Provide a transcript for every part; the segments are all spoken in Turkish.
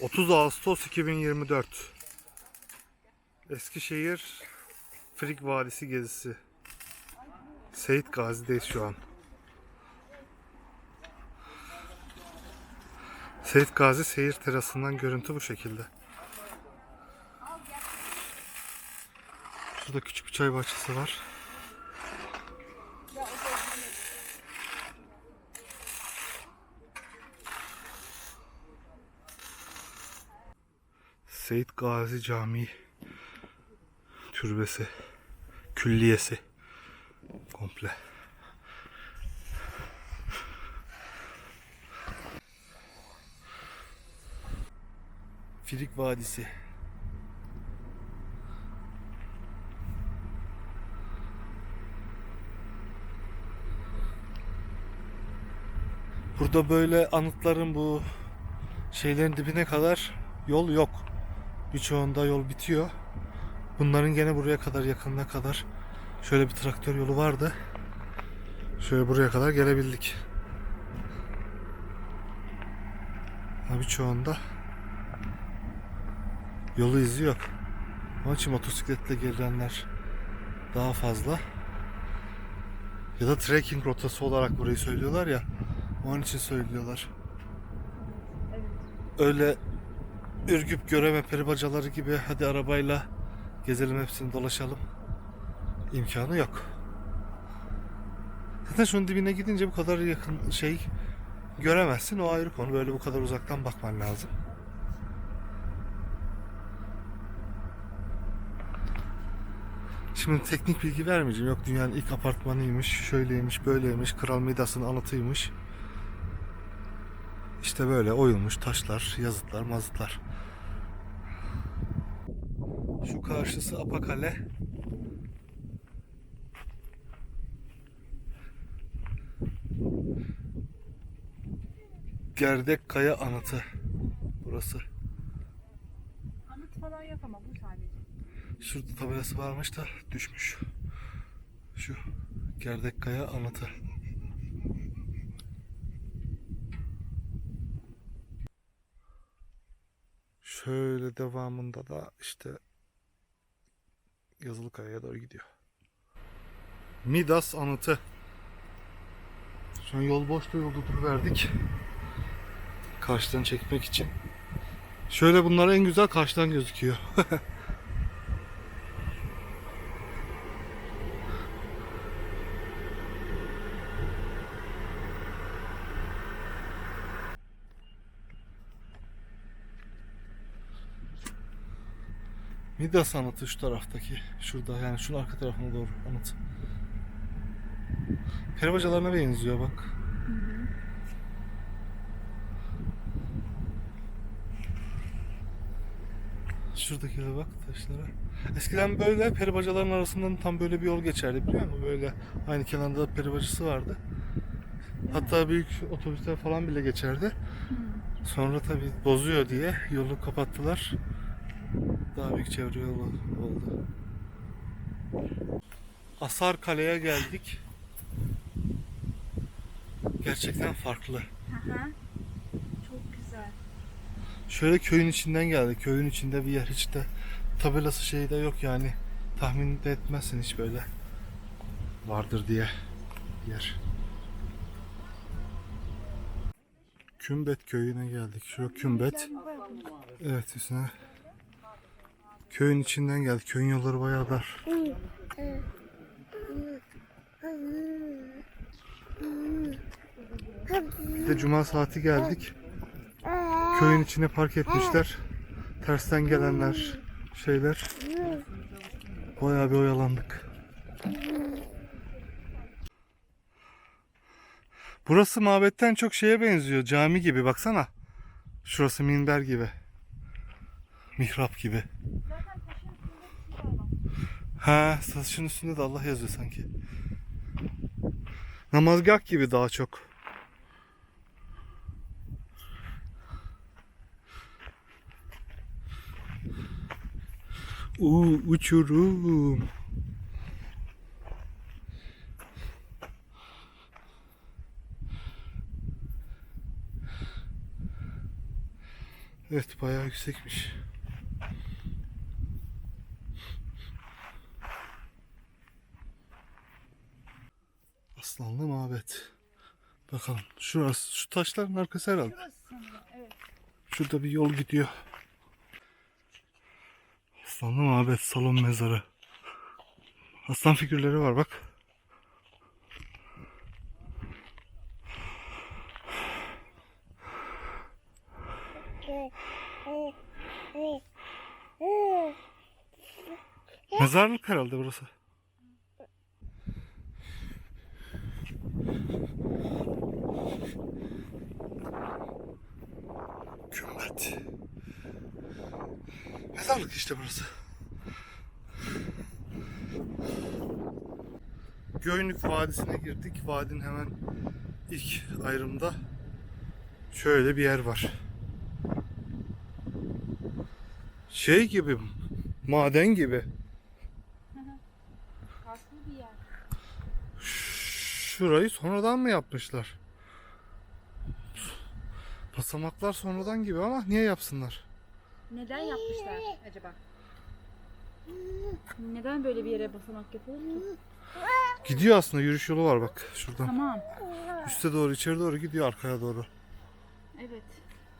30 Ağustos 2024 Eskişehir Frig Vadisi gezisi Seyit Gazi'deyiz şu an. Seyit Gazi seyir terasından görüntü bu şekilde. Şurada küçük bir çay bahçesi var. Seyit Gazi Camii türbesi külliyesi komple. Filik Vadisi. Burada böyle anıtların bu şeylerin dibine kadar yol yok. Birçoğunda yol bitiyor. Bunların gene buraya kadar yakınına kadar şöyle bir traktör yolu vardı. Şöyle buraya kadar gelebildik. Ama birçoğunda yolu izi yok. Onun için motosikletle gelenler daha fazla. Ya da trekking rotası olarak burayı söylüyorlar ya. Onun için söylüyorlar. Öyle Ürgüp göreme peribacaları gibi hadi arabayla gezelim hepsini dolaşalım. İmkanı yok. Zaten şunun dibine gidince bu kadar yakın şey göremezsin. O ayrı konu. Böyle bu kadar uzaktan bakman lazım. Şimdi teknik bilgi vermeyeceğim. Yok dünyanın ilk apartmanıymış, şöyleymiş, böyleymiş, Kral Midas'ın anıtıymış. İşte böyle oyulmuş taşlar, yazıtlar, mazıtlar. Şu karşısı Apakale. Gerdek Kaya Anıtı. Burası. Anıt falan yok ama bu sadece. Şurada tabelası varmış da düşmüş. Şu Gerdek Kaya Anıtı. Şöyle devamında da işte Yazılı Kaya'ya doğru gidiyor. Midas Anıtı. Şu an yol boşta yolda verdik. Karşıdan çekmek için. Şöyle bunlar en güzel karşıdan gözüküyor. Midas anıtı şu taraftaki. Şurada yani şunun arka tarafına doğru anıt. Peribacalarına benziyor bak. Şuradakilere bak taşlara. Eskiden böyle peribacaların arasından tam böyle bir yol geçerdi biliyor musun? Böyle aynı kenarda peribacısı vardı. Hatta büyük otobüsler falan bile geçerdi. Sonra tabi bozuyor diye yolu kapattılar. Daha büyük çevre yolu oldu. Asar Kale'ye geldik. Gerçekten farklı. Çok güzel. Şöyle köyün içinden geldik. Köyün içinde bir yer hiç de tabelası şey de yok yani. Tahmin de etmezsin hiç böyle. Vardır diye yer. Kümbet köyüne geldik. Şu Kümbet. Evet üstüne. Köyün içinden geldik. Köyün yolları bayağı dar. Bir de cuma saati geldik. Köyün içine park etmişler. Tersten gelenler, şeyler. Bayağı bir oyalandık. Burası mabetten çok şeye benziyor. Cami gibi baksana. Şurası minber gibi. Mihrap gibi. Ha, taşın üstünde de Allah yazıyor sanki. Namazgah gibi daha çok. Uuu uçurum. Evet bayağı yüksekmiş. Aslanlı mabet. Bakalım şurası şu taşların arkası herhalde. Şurası. Evet. Şurada bir yol gidiyor. Aslanlı mabet salon mezarı. Aslan figürleri var bak. Mezarlık herhalde burası. Kümmet. Mezarlık işte burası. Göynük Vadisi'ne girdik. Vadinin hemen ilk ayrımda şöyle bir yer var. Şey gibi, maden gibi. Şurayı sonradan mı yapmışlar? Basamaklar sonradan gibi ama niye yapsınlar? Neden yapmışlar acaba? Neden böyle bir yere basamak yapılır ki? Gidiyor aslında yürüyüş yolu var bak şuradan. Tamam. Üste doğru içeri doğru gidiyor arkaya doğru. Evet.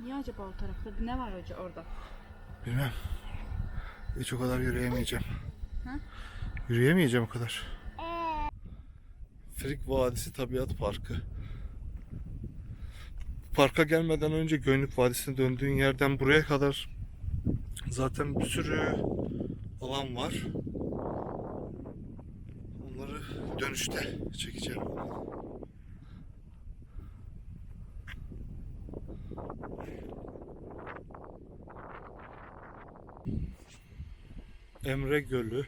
Niye acaba o tarafta? Ne var hoca orada? Bilmem. Hiç o kadar yürüyemeyeceğim. Hı? Yürüyemeyeceğim o kadar. Frik Vadisi Tabiat Parkı. Parka gelmeden önce Göynük Vadisi'ne döndüğün yerden buraya kadar zaten bir sürü alan var. Onları dönüşte çekeceğim. Emre Gölü.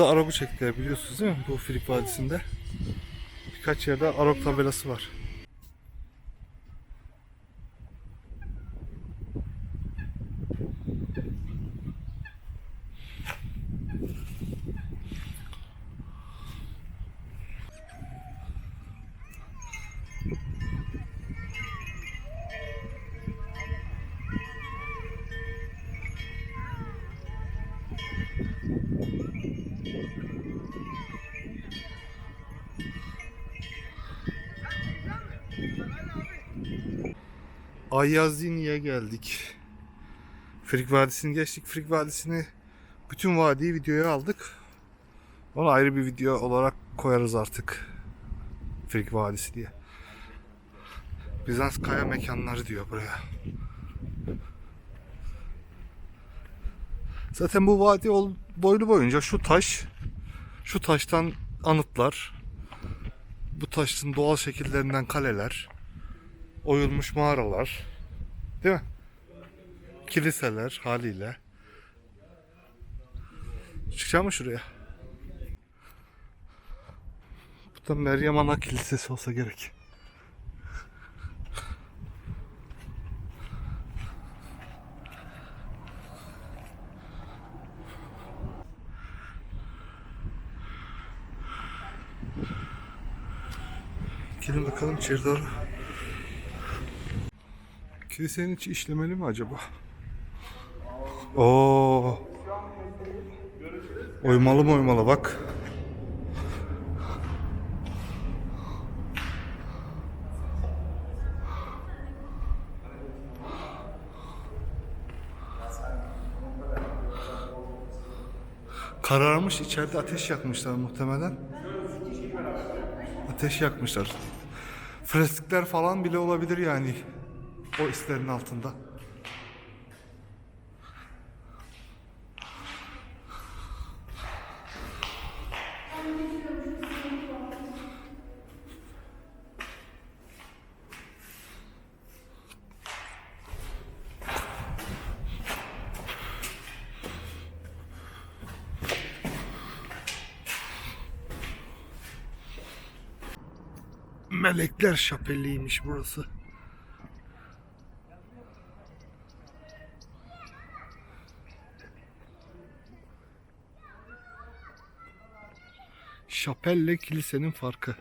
Burada Arog'u çektiler biliyorsunuz değil mi? Bu Frik Vadisi'nde. Birkaç yerde Arog tabelası var. Ayazini'ye geldik. Frik Vadisi'ni geçtik. Frik Vadisi'ni bütün vadiyi videoya aldık. Onu ayrı bir video olarak koyarız artık. Frik Vadisi diye. Bizans kaya mekanları diyor buraya. Zaten bu vadi boylu boyunca şu taş, şu taştan anıtlar, bu taşın doğal şekillerinden kaleler, oyulmuş mağaralar. Değil mi? Kiliseler haliyle. Çıkacağım mı şuraya? Bu da Meryem Ana Kilisesi olsa gerek. Gelin bakalım içeri doğru. Kilisenin içi işlemeli mi acaba? Oo. Oymalı mı oymalı bak. Kararmış içeride ateş yakmışlar muhtemelen. Ateş yakmışlar. Freskler falan bile olabilir yani. O islerin altında. Melekler şapeliymiş burası. Şapelle kilisenin farkı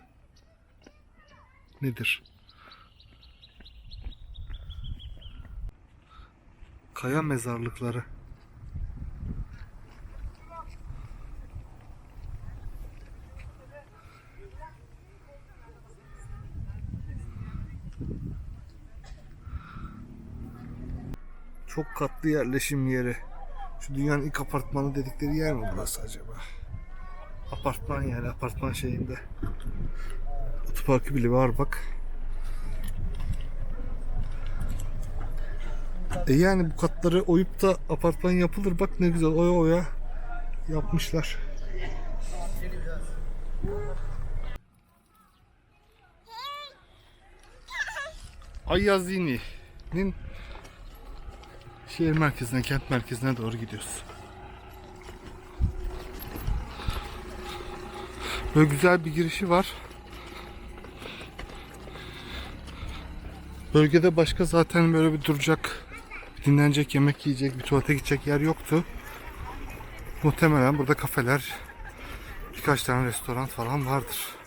nedir? Kaya mezarlıkları. Çok katlı yerleşim yeri. Şu dünyanın ilk apartmanı dedikleri yer mi burası acaba? Apartman yani apartman şeyinde. Otoparkı bile var bak. E yani bu katları oyup da apartman yapılır bak ne güzel oya oya yapmışlar. Ayazini'nin şehir merkezine, kent merkezine doğru gidiyoruz. Böyle güzel bir girişi var. Bölgede başka zaten böyle bir duracak, dinlenecek, yemek yiyecek, bir tuvalete gidecek yer yoktu. Muhtemelen burada kafeler, birkaç tane restoran falan vardır.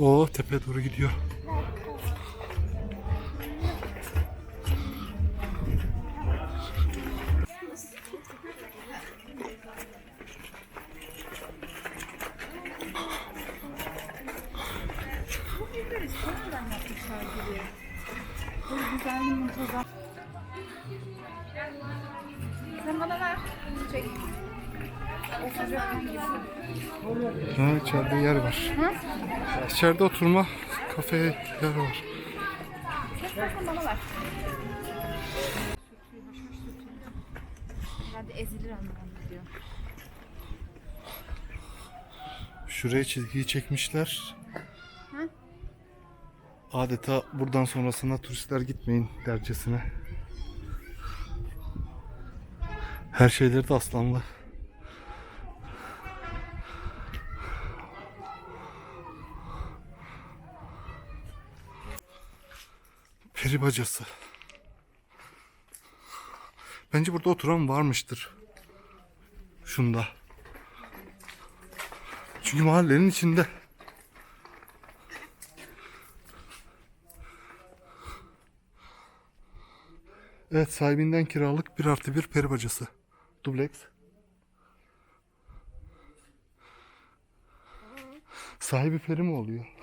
O tepe doğru gidiyor. Sen bana ver. Çek. Ha, içeride yer var. İçeride oturma kafe yer var. Herhalde ezilir anlamında diyor. Şuraya çizgiyi çekmişler. Adeta buradan sonrasında turistler gitmeyin dercesine. Her şeyleri de aslanlı. Peri bacası. Bence burada oturan varmıştır. Şunda. Çünkü mahallenin içinde. Evet sahibinden kiralık bir artı bir peri bacası. Dubleks. Sahibi peri mi oluyor?